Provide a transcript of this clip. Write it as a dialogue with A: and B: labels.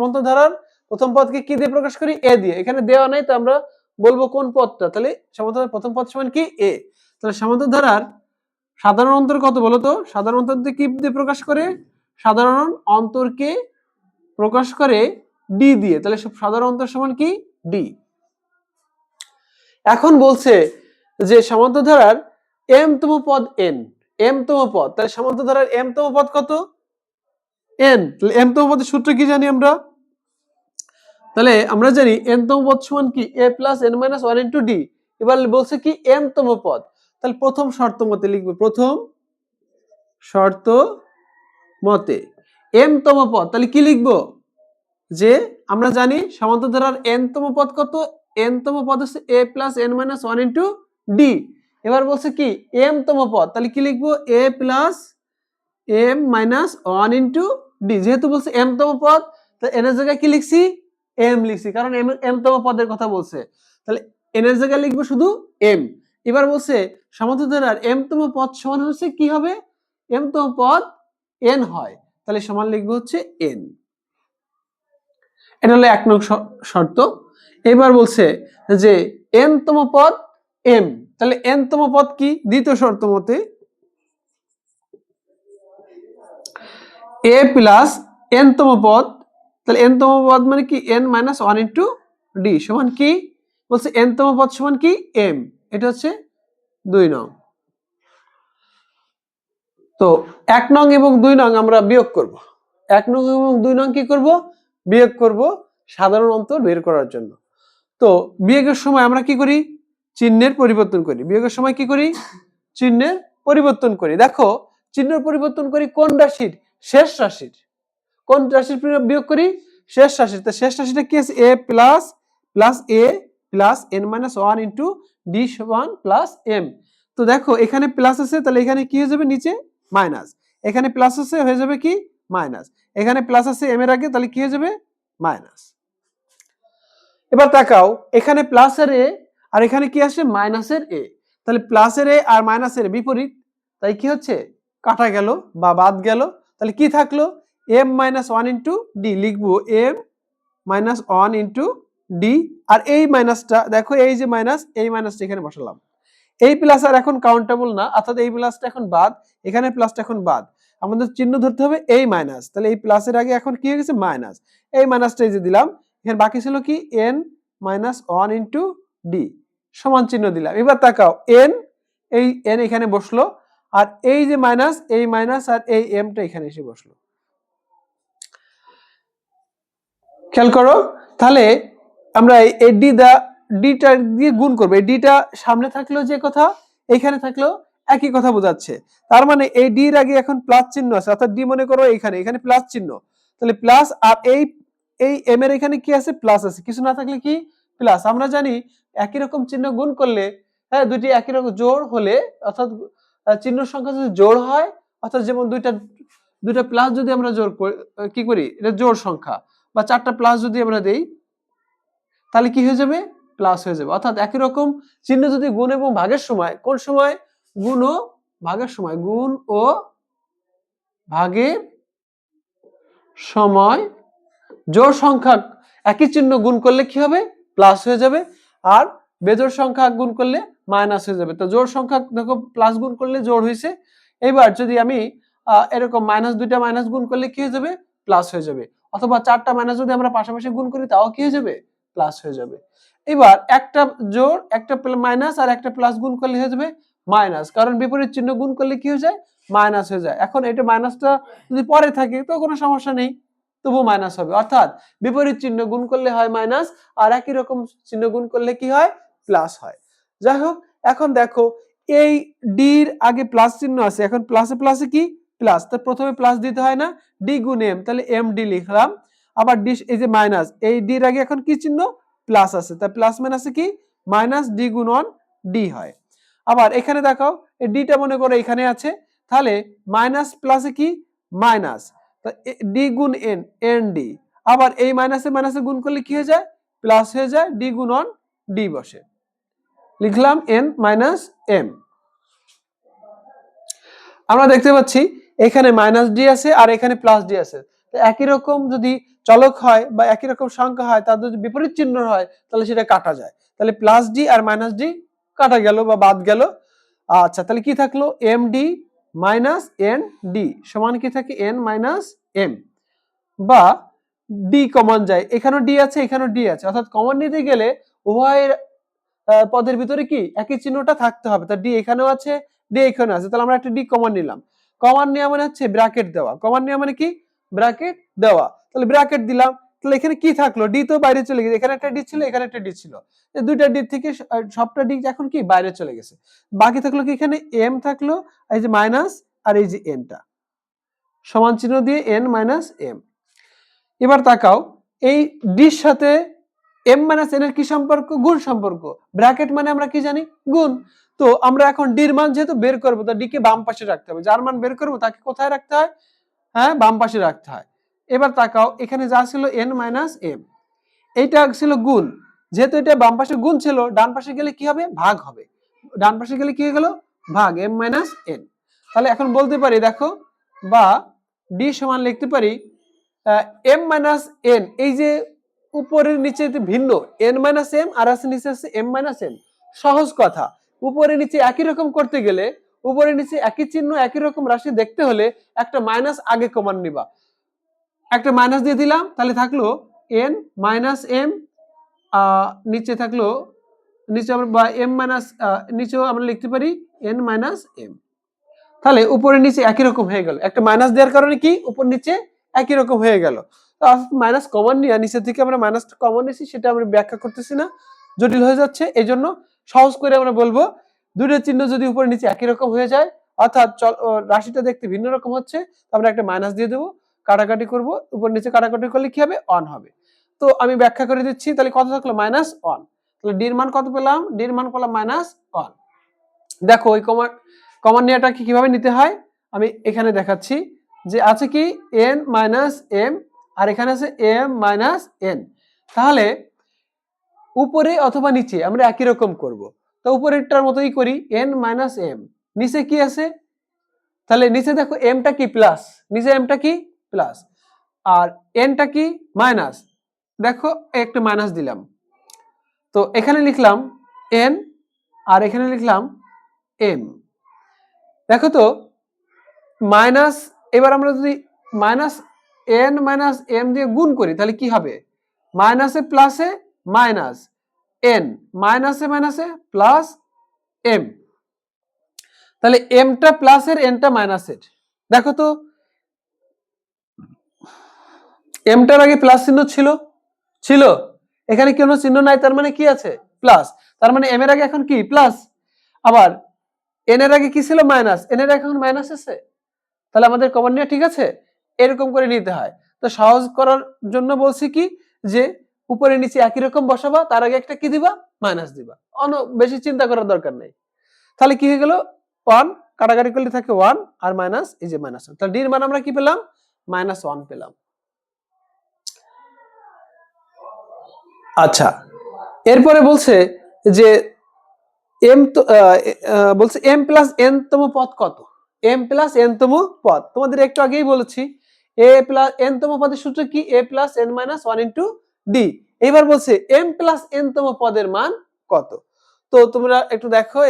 A: সমান্তর প্রথম পদকে কি দিয়ে প্রকাশ করি? এ দিয়ে। এখানে দেওয়া নাই, তো আমরা বলব কোন পদটা? তাহলে সমান্তর প্রথম পদ সমান কি? এ তাহলে সমান্তর ধারার সাধারণ অন্তর কত বলো তো? সাধারণ অন্তর দিয়ে কি দিয়ে প্রকাশ করে? সাধারণ অন্তরকে প্রকাশ করে ডি দিয়ে। তাহলে সাধারণ অন্তর সমান কি? ডি এখন বলছে যে সমান্তর ধারার এম তম পদ এন এম তম পদ। তাহলে সমান্তর ধারার এম তম পদ কত? এন তাহলে এম তম পদের সূত্র কি জানি আমরা? তাহলে আমরা জানি এন তম পদ সমান কি? A plus N minus one into D এবার বলছে কি এম তম পদ। তাহলে প্রথম শর্ত মতে লিখব। প্রথম শর্ত মতে এম তম পদ। তাহলে কি লিখব? যে আমরা জানি সমান্তর ধারার এন তম পদ কত? এন তম পদ হচ্ছে A plus N minus one into D এবার বলছে কি এম তম পদ। তাহলে কি লিখব? A plus M minus one into D যেহেতু বলছে এম তম পদ তাহলে এন এর জায়গায় কি লিখছি? এম লিখছি, কারণ এম এম তম পদের কথা বলছে। তাহলে এন এর জায়গায় লিখব শুধু এম এবার বলছে সমান্তর ধারার এম তম পদ সমান হচ্ছে কি হবে? এম তম পদ এন হয়। তাহলে সমান লিখব হচ্ছে এন এটা হলো এক নং শর্ত। এবার বলছে যে এন তম পদ এম তাহলে এন তম পদ কি? দ্বিতীয় শর্ত মতে এ প্লাস এন তম পদ তাহলে এন তম পদ মানে কি? N minus one into D সমান কি? বলছে এন তম পদ সমান কি? এম এটা হচ্ছে দুই নং। তো এক নং এবং দুই নং আমরা বিয়োগ করব। এক নং এবং দুই নং কি করব? বিয়োগ করব সাধারণ অন্তর বের করার জন্য। তো বিয়োগের সময় আমরা কি করি? চিহ্নের পরিবর্তন করি। বিয়োগের সময় কি করি? চিহ্নের পরিবর্তন করি। দেখো, চিহ্নের পরিবর্তন করি কোন রাশির? শেষ রাশির। কোন রাশির বিয়োগ করি? শেষ রাশির তো শেষ রাশিটা কি আছে? A plus plus A plus N minus one into D one plus M তো দেখো, এখানে প্লাস আছে, তাহলে এখানে কি হয়ে যাবে? নিচে মাইনাস এখানে প্লাস আছে, হয়ে যাবে কি? মাইনাস এখানে প্লাস আছে এম এর আগে, তাহলে কি হয়ে যাবে? মাইনাস এবার তাকাও, এখানে প্লাসের এ আর এখানে কি আসে মাইনাসের এ তাহলে প্লাসের এ আর মাইনাসের বিপরীত। তাই কি হচ্ছে? কাটা গেল বা বাদ গেল। তাহলে কি থাকল? M minus one into D লিখব M minus one into D আর এই মাইনাসটা দেখো এই যে মাইনাস এই মাইনাসটা এখানে বসালাম। এই প্লাস আর এখন কাউন্টেবল না, অর্থাৎ এই প্লাসটা এখন বাদ, এখানে প্লাসটা এখন বাদ। আমাদের চিহ্ন ধরতে হবে এই মাইনাস তাহলে এই প্লাসের আগে এখন কি হয়ে গেছে? মাইনাস এই মাইনাসটা এই যে দিলাম, এখানে বাকি ছিল কি? N minus one into D সমান চিহ্ন দিলাম। এবার তাকাও এন এই এন এখানে বসল, আর এই যে মাইনাস এই মাইনাস আর এই এমটা এখানে এসে বসল। খেয়াল করো, তাহলে আমরা এই- ডি দা ডিটা দিয়ে গুণ করব। এই ডিটা সামনে থাকলেও যে কথা, এখানে থাকলেও একই কথা বোঝাচ্ছে। তার মানে এই ডির আগে এখন প্লাস চিহ্ন আছে, অর্থাৎ ডি মনে করো এখানে এখানে প্লাস চিহ্ন। তাহলে প্লাস আর এই এই এম এর এখানে কি আছে? প্লাস আছে। কিছু না থাকলে কি? প্লাস আমরা জানি একই রকম চিহ্ন গুণ করলে হ্যাঁ দুটি একই রকম জোড় হলে, অর্থাৎ চিহ্ন সংখ্যা যদি জোড় হয়, অর্থাৎ যেমন দুইটা দুইটা প্লাস যদি আমরা জোড় করি, কি করি? এটা জোড় সংখ্যা। বা চারটা প্লাস যদি আমরা দেই, তাহলে কি হয়ে যাবে? প্লাস হয়ে যাবে। অর্থাৎ একই রকম চিহ্ন যদি গুণ এবং ভাগের সময়, কোন সময়? গুণ ও ভাগের সময়। গুণ ও ভাগের সময়। জোর সংখ্যা একই চিহ্ন গুণ করলে কি হবে? প্লাস হয়ে যাবে। আর বেজোড় সংখ্যা গুণ করলে মাইনাস হয়ে যাবে। তো জোর সংখ্যা দেখো প্লাস গুণ করলে জোর হয়েছে। এবার যদি আমি এরকম মাইনাস দুইটা মাইনাস গুণ করলে কি হয়ে যাবে? প্লাস হয়ে যাবে। অথবা চারটা মাইনাস যদি আমরা পাশাপাশি গুণ করি, তাও কি হয়ে যাবে? প্লাস হয়ে যাবে। এবার একটা জোর একটা মাইনাস আর একটা প্লাস গুণ করলে হয়ে যাবে মাইনাস কারণ বিপরীত চিহ্ন গুণ করলে কি হয়ে যায়? মাইনাস হয়ে যায়। এখন এটা মাইনাসটা যদি পরে থাকে, তো কোনো সমস্যা নেই। তবু মাইনাস হবে। অর্থাৎ বিপরীত চিহ্ন গুণ করলে হয় মাইনাস আর একই রকম চিহ্ন গুণ করলে কি হয়? প্লাস হয়। যাই হোক, এখন দেখো, এই ডির আগে প্লাস চিহ্ন আছে। এখন প্লাসে প্লাসে কি? প্লাস তো প্রথমে প্লাস দিতে হয় না ডি গুণ এম তাহলে এম ডি লিখলাম। আবার ডি এই যে মাইনাস এই ডির আগে এখন কি চিহ্ন? প্লাস আছে। তাই প্লাস মাইনাসে কি? মাইনাস ডি গুণ ওয়ান ডি হয়। আবার এখানে দেখাও, এই ডিটা মনে করো এখানে আছে। তাহলে মাইনাস প্লাসে কি? মাইনাস ডি গুণ এন এন ডি আবার এই মাইনাসে মাইনাসে গুণ করলে কি হয়ে যায়? প্লাস হয়ে যায় ডি গুণ অন ডি বসে। লিখলাম এন মাইনাস এম আমরা দেখতে পাচ্ছি এখানে মাইনাস ডি আছে আর এখানে প্লাস ডি আছে। একই রকম যদি চলক হয় বা একই রকম সংখ্যা হয় তাদের যদি বিপরীত চিহ্ন হয়, তাহলে সেটা কাটা যায়। তাহলে প্লাস ডি আর মাইনাস ডি কাটা গেল বা বাদ গেল। আচ্ছা তাহলে কি থাকল? M D minus N D সমান কি থাকে? এন মাইনাস এম বা ডি কমন যায়। এখানেও ডি আছে, এখানেও ডি আছে। অর্থাৎ কমন নিতে গেলে উভয়ের পদের ভিতরে কি? একই চিহ্নটা থাকতে হবে। তা ডি এখানেও আছে ডি এখানেও আছে। তাহলে আমরা একটা ডি কমন নিলাম। কমন নেওয়া মানে হচ্ছে ব্র্যাকেট দেওয়া। কমান নেওয়া মানে কি? ব্র্যাকেট দেওয়া। তাহলে ব্র্যাকেট দিলাম। তাহলে এখানে কি থাকল? ডি তো বাইরে চলে গেছে। এখানে একটা ডি ছিল, এখানে একটা ডি ছিল। দুইটা ডি থেকে সবটা ডি এখন কি? বাইরে চলে গেছে। বাকি থাকল কি এখানে? এম থাকল, এই যে মাইনাস আর এই যে এনটা সমান চিহ্ন দিয়ে এন মাইনাস এম এবার তাকাও। এই ডির সাথে এম মাইনাস এন এর কি সম্পর্ক? গুণ সম্পর্ক। ব্র্যাকেট মানে আমরা কি জানি? গুণ। তো আমরা এখন ডির মান যেহেতু বের করব, তো ডি কে বাম পাশে রাখতে হবে। যার মান বের করব, তাকে কোথায় রাখতে হয়? হ্যাঁ বাম পাশে রাখতে হয়। এবার তাকাও, এখানে যা ছিল এন মাইনাস এম এইটা ছিল গুণ। যেহেতু এটা বাম পাশে গুণ ছিল, ডান পাশে গেলে কি হবে? ভাগ হবে। ডান পাশে গেলে কি গেল? ভাগ এম মাইনাস এন তাহলে এখন বলতে পারি, দেখো, বা ডি সমান লিখতে পারি এম মাইনাস এন এই যে উপরের নিচে ভিন্ন এন মাইনাস এম আর আছে নিচে আছে এম মাইনাস এন সহজ কথা। উপরে নিচে একই রকম করতে গেলে, উপরে নিচে একই চিহ্ন, একই রকম রাশি দেখতে হলে একটা মাইনাস আগে কমান নিবা। একটা মাইনাস দিয়ে দিলাম, তাহলে থাকল এন মাইনাস এম নিচে থাকল, নিচে আমরা বা এম মাইনাস নিচেও আমরা লিখতে পারি এন মাইনাস এম তাহলে উপরে নিচে একই রকম হয়ে গেল। একটা মাইনাস দেওয়ার কারণে কি? উপর নিচে একই রকম হয়ে গেল। মাইনাস কমন নিয়ে নিচে থেকে আমরা মাইনাস কমন নিয়েছি, সেটা আমরা ব্যাখ্যা করতেছি না, জটিল হয়ে যাচ্ছে এই জন্য সহজ করে আমরা বলব, দুইটা চিহ্ন যদি উপরে নিচে একই রকম হয়ে যায়, অর্থাৎ রাশিটা দেখতে ভিন্ন রকম হচ্ছে আমরা একটা মাইনাস দিয়ে দেবো, কাটাকাটি করব, উপর নিচে কাটাকাটি করলে কি হবে? অন হবে। তো আমি ব্যাখ্যা করে দিচ্ছি, তাহলে কত থাকল? মাইনাস অন তাহলে ডির মান কত পেলাম? ডির মান পেলাম মাইনাস অন দেখো, ওই কমান কমান নেওয়াটা কি কীভাবে নিতে হয়? আমি এখানে দেখাচ্ছি যে আছে কি? এন মাইনাস এম আর এখানে আছে এম মাইনাস এন তাহলে উপরে অথবা নিচে, আমরা একই রকম করব। তো উপরেরটার মতোই করি এন মাইনাস এম নিচে কি আছে? তাহলে নিচে দেখো এমটা কি প্লাস নিচে এমটা কি প্লাস আর এনটা কি মাইনাস দেখো, একটা মাইনাস দিলাম। তো এখানে লিখলাম এন আর এখানে লিখলাম এম দেখো তো মাইনাস এবার আমরা যদি মাইনাস এন মাইনাস এম দিয়ে গুণ করি, তাহলে কি হবে? মাইনাসে প্লাসে মাইনাস এন মাইনাসে মাইনাসে প্লাস এম তাহলে এমটা প্লাসের এনটা মাইনাসের। দেখো তো এমটার আগে প্লাস চিহ্ন ছিল ছিল। এখানে কোনো চিহ্ন নাই, তার মানে কি আছে? প্লাস তার মানে এম এর আগে এখন কি? প্লাস আবার এন এর আগে কি ছিল? মাইনাস এন এর এখন মাইনাস আছে। তাহলে আমাদের কমন নিয়ে ঠিক আছে? এরকম করে নিতে হয়। তো সহজ করার জন্য বলছি কি? যে উপরে নিচে একই রকম বসাবা, তার আগে একটা কি দিবা? মাইনাস দিবা। অন, বেশি চিন্তা করার দরকার নেই। তাহলে কি হয়ে গেল? ওয়ান কাটাকাটি করলে থাকে ওয়ান আর মাইনাস এই যে মাইনাস ওয়ান তাহলে ডির মান আমরা কি পেলাম? মাইনাস ওয়ান পেলাম। আচ্ছা এরপরে বলছে যে এম তো বলছে এম প্লাস এন তম পদ কত? এম প্লাস এন তম পদ। তোমাদের একটু আগেই বলেছি এ প্লাস এন তম পদের সূত্র কি? A plus N minus one into D এবার বলছে এম প্লাস এন তম পদের মান কত? তো তোমরা একটু দেখো